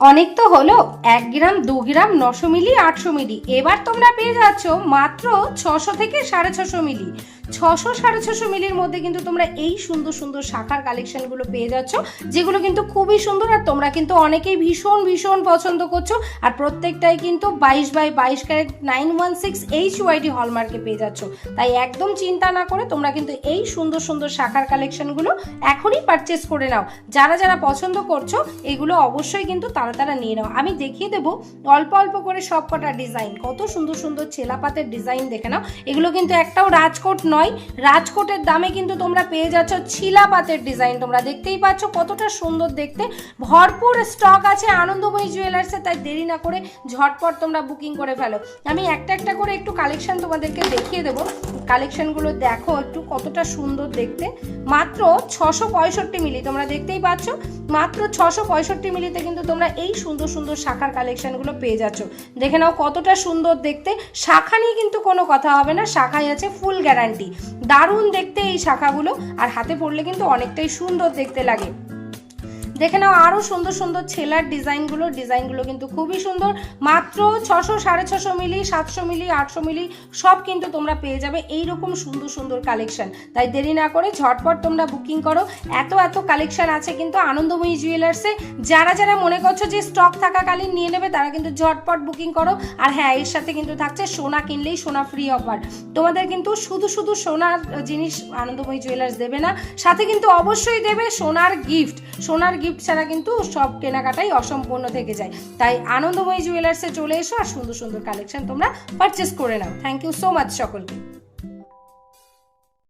অনেক তো হলো, এক গ্রাম, দু গ্রাম, নশো মিলি, আটশো মিলি। এবার তোমরা পেয়ে যাচ্ছ মাত্র ছশো থেকে সাড়ে ছশো মিলি। ছশো, সাড়ে ছশো মিলির মধ্যে কিন্তু তোমরা এই সুন্দর সুন্দর শাখার কালেকশনগুলো পেয়ে যাচ্ছ, যেগুলো কিন্তু খুবই সুন্দর আর তোমরা কিন্তু অনেকেই ভীষণ ভীষণ পছন্দ করছ। আর প্রত্যেকটাই কিন্তু বাইশ বাই বাইশ carat nine one six H YD হলমার্কে পেয়ে যাচ্ছ। তাই একদম চিন্তা না করে তোমরা কিন্তু এই সুন্দর সুন্দর শাখার কালেকশনগুলো এখনই পারচেস করে নাও। যারা যারা পছন্দ করছ, এগুলো অবশ্যই কিন্তু তারা তারা নিয়ে নাও। আমি দেখিয়ে দেবো অল্প অল্প করে সব কটা ডিজাইন কত সুন্দর সুন্দর ছেলাপাতের ডিজাইন দেখে নাও। এগুলো কিন্তু একটাও রাজকোট নয়। রাজকোটের দামে কিন্তু তোমরা পেয়ে যাচ্ছ ছিলাপাতের ডিজাইন তোমরা দেখতেই পাচ্ছ কতটা সুন্দর দেখতে। ভরপুর স্টক আছে আনন্দময়ী জুয়েলার্সে তাই দেরি না করে ঝটপট তোমরা বুকিং করে ফেলো। আমি একটা একটা করে একটু কালেকশন তোমাদেরকে দেখিয়ে দেবো। কালেকশনগুলো দেখো একটু কতটা সুন্দর দেখতে। মাত্র ছশো পঁয়ষট্টি মিলি, তোমরা দেখতেই পাচ্ছ। মাত্র ছশো পঁয়ষট্টি মিলিতে কিন্তু তোমরা এই সুন্দর সুন্দর শাখার কালেকশানগুলো পেয়ে যাচ্ছ। দেখে নাও কতটা সুন্দর দেখতে। শাখা নিয়ে কিন্তু কোনো কথা হবে না, শাখায় আছে ফুল গ্যারান্টি দারুণ দেখতে এই শাখাগুলো, আর হাতে পড়লে কিন্তু অনেকটাই সুন্দর দেখতে লাগে। দেখে নাও আরও সুন্দর সুন্দর ছেলার ডিজাইনগুলো ডিজাইনগুলো কিন্তু খুবই সুন্দর। মাত্র ছশো, সাড়ে ছশো মিলি, সাতশো মিলি, আটশো মিলি, সব কিন্তু তোমরা পেয়ে যাবে এই রকম সুন্দর সুন্দর কালেকশন তাই দেরি না করে ঝটপট তোমরা বুকিং করো। এত এত কালেকশন আছে কিন্তু আনন্দময়ী জুয়েলার্সে যারা যারা মনে করছ যে স্টক থাকাকালীন নিয়ে নেবে, তারা কিন্তু ঝটপট বুকিং করো। আর হ্যাঁ এর সাথে কিন্তু থাকছে সোনা কিনলেই সোনা ফ্রি অফার তোমাদের কিন্তু শুধু শুধু সোনার জিনিস আনন্দময়ী জুয়েলার্স দেবে না, সাথে কিন্তু অবশ্যই দেবে সোনার গিফট সোনার গিফট ছাড়া কিন্তু সব কেনাকাটাই অসম্পূর্ণ থেকে যায়। তাই আনন্দময়ী জুয়েলার্সে চলে এসো আর সুন্দর সুন্দর কালেকশন তোমরা পারচেস করে নাও। থ্যাংক ইউ সো মাচ সকলকে।